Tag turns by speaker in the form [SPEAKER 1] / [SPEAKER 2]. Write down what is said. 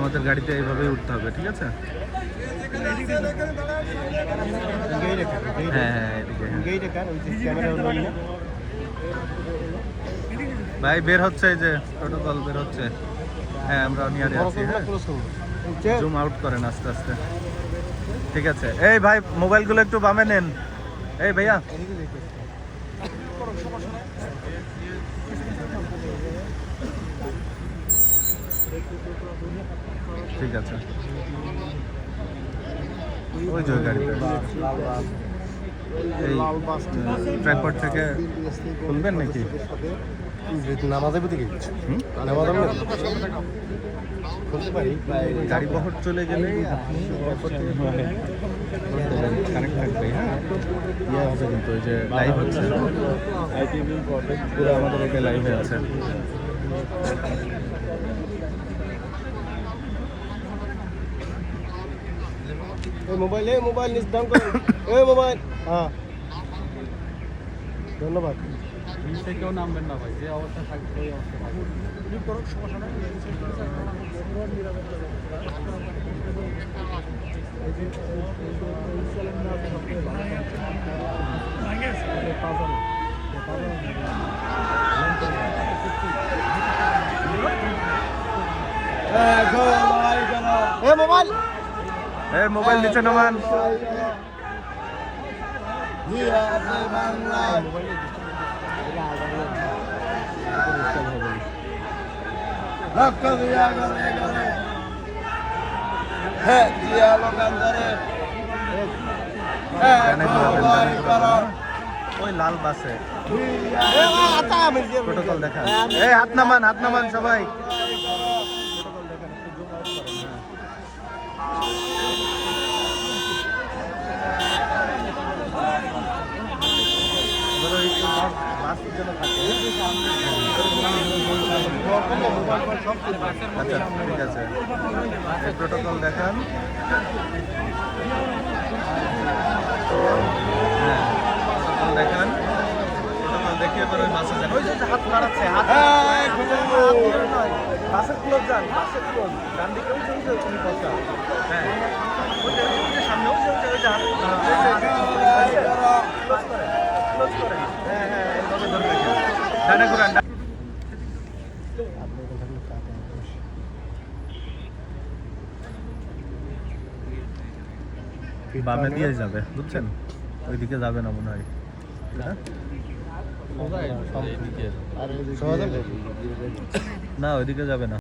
[SPEAKER 1] আমাদের গাড়িতে এইভাবেই উঠতে হবে, ঠিক আছে? হ্যাঁ হ্যাঁ হ্যাঁ। ভাই, বের হচ্ছে এই যে প্রোটোকল বের হচ্ছে। হ্যাঁ আমরা নিয়ারে আছি জুম আউট করেন আস্তে আস্তে। ঠিক আছে। এই ভাই, মোবাইলগুলো একটু বামে নেন। এই ভাইয়া। ঠিক আছে। ওই যে গাড়িতে এই ট্রাইপড থেকে খুলবেন নাকি?
[SPEAKER 2] নামাজ হবে দিকে
[SPEAKER 1] হুম?
[SPEAKER 2] নামাজ খুলতে পারি।
[SPEAKER 1] গাড়ি বহর চলে কানেক্ট থাকবে হ্যাঁ ইয়ে কিন্তু ওই যে লাইভ হচ্ছে। পুরো আমাদের লাইভে আছে।
[SPEAKER 2] এই মোবাইল এই মোবাইল নিচ ডাউন করুন এই মোবাইল হ্যাঁ। ধন্যবাদ।
[SPEAKER 1] কেউ নামবেন না ভাই যে অবস্থা থাকবে ওই অবস্থা
[SPEAKER 2] এই মোবাইল
[SPEAKER 1] এই মোবাইল নিচে নামান
[SPEAKER 2] হ্যাঁ।
[SPEAKER 1] ওই লাল বাসে। প্রোটোকল দেখান। এই হাত নামান হাত নামান সবাই এবার ওই বাস- বাসের জন্য থাকে। আচ্ছা প্রোটোকল দেখান হ্যাঁ প্রোটোকল দেখান প্রোটোকল দেখে এবার ওই বাসে যান ওই যে হাত নাড়াচ্ছে হাত বাসের ক্লোজ যান বাসের ক্লোজ ডান দিকে ওই যে ওই কথা হ্যাঁ সামনে ওই যে হাত ক্লোজ করে ক্লোজ করে হ্যাঁ হ্যাঁ এইভাবে ধরে রাখেন ডানে ঘুরান ডানে- বামে দিয়ে যাবে বুঝছেন? ওইদিকে যাবে না মনে হয়। হ্যাঁ? না ওইদিকে যাবে না।